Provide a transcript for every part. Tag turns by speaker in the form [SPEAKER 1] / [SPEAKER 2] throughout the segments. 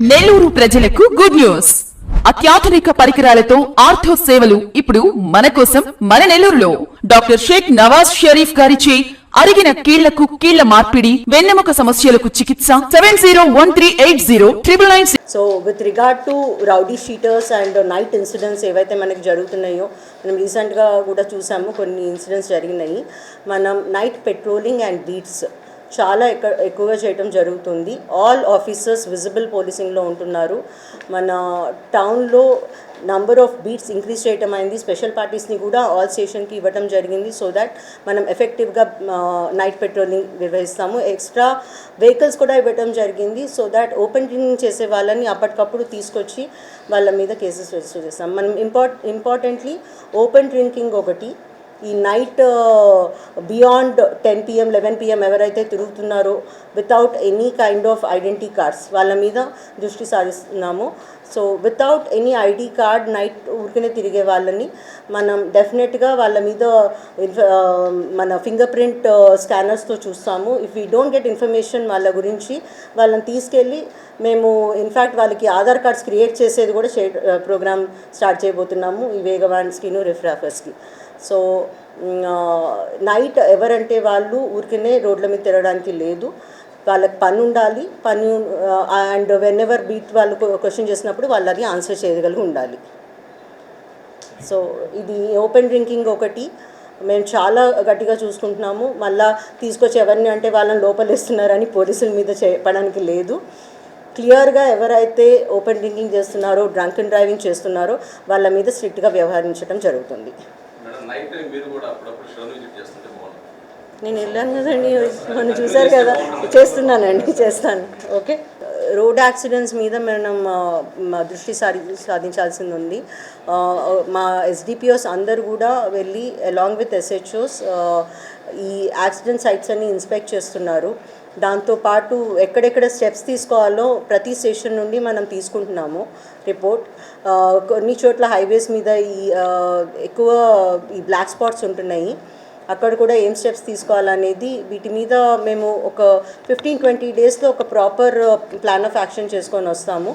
[SPEAKER 1] నెల్లూరు ప్రజలకు good news అత్యాధునిక పరికరాలతో ఆర్థో సేవలు ఇప్పుడు మన కోసం మన నెల్లూరులో. డాక్టర్ షేక్ నవాజ్ షరీఫ్ గారిచే అరిగిన కీళ్ళకు కీళ్ళ మార్పిడి వెన్నెముక సమస్యలకు చికిత్స seven zero one three eight zero triple nine
[SPEAKER 2] so with regard to rowdy sheeters and night incidents ఏవైతే మనకి జరుగుతున్నాయో మనం రీసెంట్గా కూడా చూసాము కొన్ని ఇన్సిడెంట్స్ జరిగినాయి. మనం నైట్ పెట్రోలింగ్ అండ్ బీట్స్ చాలా ఎక్క ఎక్కువగా చేయటం జరుగుతుంది. ఆల్ ఆఫీసర్స్ విజిబుల్ పోలీసింగ్లో ఉంటున్నారు. మన టౌన్లో నంబర్ ఆఫ్ బీట్స్ ఇంక్రీజ్ చేయటం అయింది. స్పెషల్ పార్టీస్ని కూడా ఆల్ స్టేషన్కి ఇవ్వటం జరిగింది. సో దట్ మనం ఎఫెక్టివ్గా నైట్ పెట్రోలింగ్ నిర్వహిస్తాము. ఎక్స్ట్రా వెహికల్స్ కూడా ఇవ్వటం జరిగింది. సో దట్ ఓపెన్ డ్రింకింగ్ చేసే వాళ్ళని అప్పటికప్పుడు తీసుకొచ్చి వాళ్ళ మీద కేసెస్ రిజిస్టర్ చేస్తాం. మనం ఇంపార్ట్ ఇంపార్టెంట్లీ ఓపెన్ డ్రింకింగ్ ఒకటి ఈ night beyond ten PM eleven PM ఎవరైతే తిరుగుతున్నారో without any kind of identity cards వాళ్ళ మీద దృష్టి సారిస్తున్నాము. So without any ID card night ఊరికనే తిరిగే వాళ్ళని మనం డెఫినెట్గా వాళ్ళ మీద మన ఫింగర్ ప్రింట్ స్కానర్స్తో చూస్తాము. If you don't get information వాళ్ళ గురించి వాళ్ళని తీసుకెళ్ళి మేము ఇన్ఫ్యాక్ట్ వాళ్ళకి ఆధార్ కార్డ్స్ క్రియేట్ చేసేది కూడా చే ప్రోగ్రామ్ స్టార్ట్ చేయబోతున్నాము. ఈ వేగవాన్ స్కీను రిఫ్రాఫర్స్కి. సో నైట్ ఎవరంటే వాళ్ళు ఊరికనే రోడ్ల మీద తిరగడానికి లేదు. వాళ్ళకి పని ఉండాలి. పని అండ్ వెన్ ఎవర్ బీట్ వాళ్ళు క్వశ్చన్ చేసినప్పుడు వాళ్ళు అది ఆన్సర్ చేయగలిగి ఉండాలి. సో ఇది ఓపెన్ డ్రింకింగ్ ఒకటి. మేము చాలా గట్టిగా చూసుకుంటున్నాము. మళ్ళా తీసుకొచ్చి ఎవరిని అంటే వాళ్ళని లోపలేస్తున్నారని పోలీసుల మీద చెప్పడానికి లేదు. క్లియర్గా ఎవరైతే ఓపెన్ డ్రింకింగ్ చేస్తున్నారో డ్రంక్ అండ్ డ్రైవింగ్ చేస్తున్నారో వాళ్ళ మీద స్ట్రిక్ట్గా వ్యవహరించడం జరుగుతుంది.
[SPEAKER 3] నైట్ టైం మీరు కూడా అప్పుడప్పుడు విజిట్ చేస్తుంటే బాగుంటుంది.
[SPEAKER 2] నేను వెళ్ళాను కదండి మనం చూసారు కదా. చేస్తున్నానండి చేస్తాను. ఓకే. రోడ్ యాక్సిడెంట్స్ మీద మనం మా దృష్టి సారి సాధించాల్సింది ఉంది మా ఎస్డిపిఓస్ అందరు కూడా వెళ్ళి అలాంగ్ విత్ ఎస్హెచ్ఓస్ ఈ యాక్సిడెంట్ సైట్స్ అన్ని ఇన్స్పెక్ట్ చేస్తున్నారు. దాంతోపాటు ఎక్కడెక్కడ స్టెప్స్ తీసుకోవాలో ప్రతి స్టేషన్ నుండి మనం తీసుకుంటున్నాము రిపోర్ట్. కొన్ని చోట్ల హైవేస్ మీద ఈ ఎక్కువ ఈ బ్లాక్ స్పాట్స్ ఉంటున్నాయి. అక్కడ కూడా ఏం స్టెప్స్ తీసుకోవాలనేది వీటి మీద మేము ఒక ఫిఫ్టీన్ ట్వంటీ డేస్లో ఒక ప్రాపర్ ప్లాన్ ఆఫ్ యాక్షన్ చేసుకొని వస్తాము.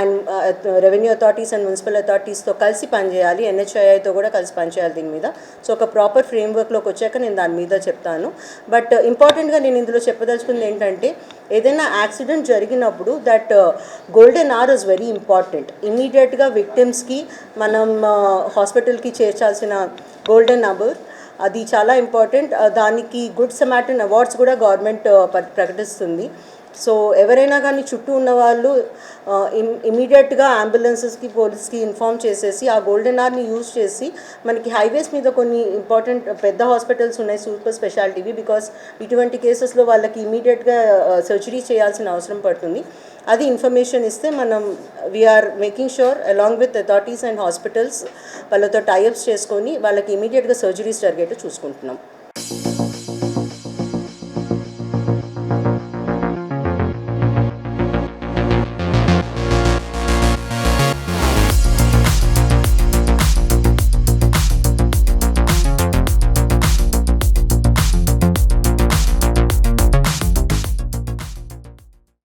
[SPEAKER 2] And revenue authorities and municipal అథారిటీస్తో కలిసి పనిచేయాలి. ఎన్హెచ్ఐఐతో కూడా కలిసి పనిచేయాలి దీని మీద. సో ఒక ప్రాపర్ ఫ్రేమ్వర్క్లోకి వచ్చాక నేను దాని మీద చెప్తాను. బట్ ఇంపార్టెంట్గా uh, నేను ఇందులో చెప్పదలుచుకుంది ఏంటంటే ఏదైనా యాక్సిడెంట్ జరిగినప్పుడు that golden hour is very important ఇమీడియట్గా విక్టిమ్స్కి మనం uh, హాస్పిటల్కి చేర్చాల్సిన గోల్డెన్ అవర్ అది చాలా ఇంపార్టెంట్ దానికి గుడ్ సమాటన్ అవార్డ్స్ కూడా గవర్నమెంట్ ప్రకటిస్తుంది. సో ఎవరైనా కానీ చుట్టూ ఉన్న వాళ్ళు ఇమీడియట్గా అంబులెన్సెస్కి పోలీస్కి ఇన్ఫామ్ చేసేసి ఆ గోల్డెన్ ఆర్ని యూజ్ చేసి మనకి హైవేస్ మీద కొన్ని ఇంపార్టెంట్ పెద్ద హాస్పిటల్స్ ఉన్నాయి సూపర్ స్పెషాలిటీవి బికాస్ ఇటువంటి కేసెస్లో వాళ్ళకి ఇమీడియట్గా సర్జరీ చేయాల్సిన అవసరం పడుతుంది. అది ఇన్ఫర్మేషన్ ఇస్తే మనం we're making sure along with authorities and hospitals వాళ్ళతో టైఅప్స్ చేసుకొని వాళ్ళకి ఇమీడియట్గా సర్జరీస్ జరిగేట్టు చూసుకుంటున్నాం.